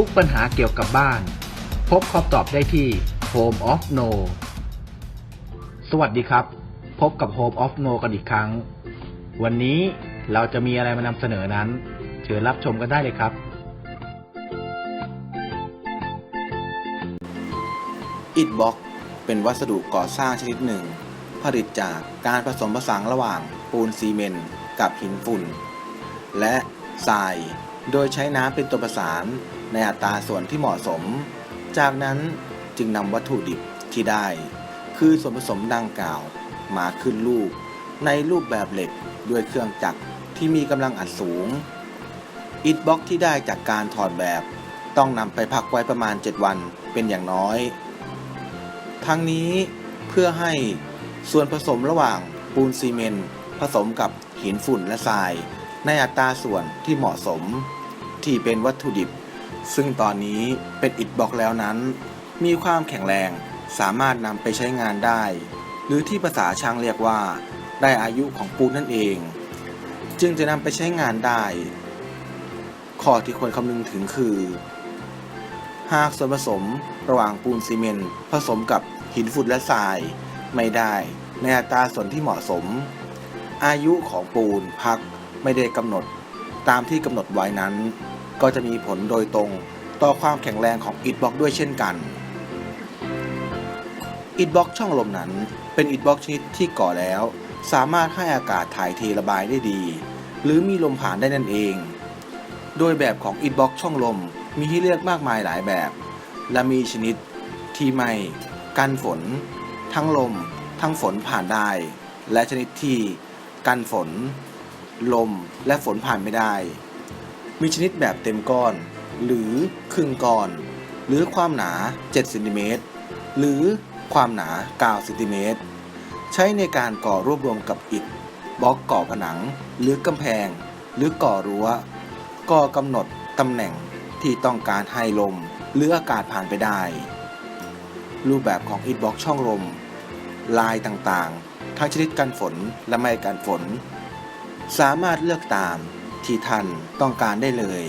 ุกปัญหาเกี่ยวกับบ้าน พบคำตอบได้ที่ Home of No สวัสดีครับ พบกับ Home of No กันอีกครั้ง วันนี้เราจะมีอะไรมานำเสนอนั้น เชิญรับชมกันได้เลยครับ อิฐบล็อกเป็นวัสดุก่อสร้างชนิดหนึ่ง ผลิตจากการผสมผสานระหว่างปูนซีเมนต์กับหินฝุ่น และทราย โดยใช้น้ำเป็นตัวประสานในอัตราส่วนที่เหมาะสม จากนั้นจึงนำวัตถุดิบที่ได้ คือส่วนผสมดังกล่าว มาขึ้นรูปในรูปแบบเหล็กด้วยเครื่องจักรที่มีกำลังอัดสูง อิฐบล็อกที่ได้จากการถอดแบบ ต้องนำไปพักไว้ประมาณ 7 วันเป็นอย่างน้อย ทั้งนี้เพื่อให้ส่วนผสมระหว่างปูนซีเมนต์ผสมกับหินฝุ่นและทราย ในอัตราส่วนที่เหมาะสม ที่เป็นวัตถุดิบ ซึ่งตอนนี้เป็นอิฐบล็อกแล้วนั้น มีความแข็งแรงสามารถนำไปใช้งานได้ หรือที่ภาษาช่างเรียกว่า ได้อายุของปูนนั่นเอง จึงจะนำไปใช้งานได้ ข้อที่ควรคำนึงถึงคือ หากส่วนผสมระหว่างปูนซีเมนต์ผสมกับหินฝุ่นและทราย ไม่ได้ในอัตราส่วนที่เหมาะสม อายุของปูนพักไม่ได้กำหนดตามที่กำหนดไว้นั้น ก็จะมีผลโดยตรงต่อความแข็งแรงของอิฐบล็อกด้วยเช่นกัน อิฐบล็อกช่องลมนั้น เป็นอิฐบล็อกชนิดที่ก่อแล้ว สามารถให้อากาศถ่ายเทระบายได้ดี หรือมีลมผ่านได้นั่นเอง โดยแบบของอิฐบล็อกช่องลมมีให้เลือกมากมายหลายแบบ และมีชนิดที่ไม่กันฝน ทั้งลม ทั้งฝนผ่านได้ และชนิดที่กันฝน ลมและฝนผ่านไม่ได้ มีชนิดแบบเต็มก้อน หรือครึ่งก้อน หรือความหนา7เซนติเมตรหรือความหนา9เซนติเมตรใช้ในการก่อรวบรวมกับอิฐบล็อกก่อผนัง หรือกำแพง หรือก่อรั้วก็กำหนดตำแหน่งที่ต้องการให้ลม หรืออากาศผ่านไปได้ รูปแบบของอิฐบล็อกช่องลม ลายต่างๆ ทั้งชนิดกันฝนและไม่กันฝน สามารถเลือกตาม ที่ท่านต้องการได้เลย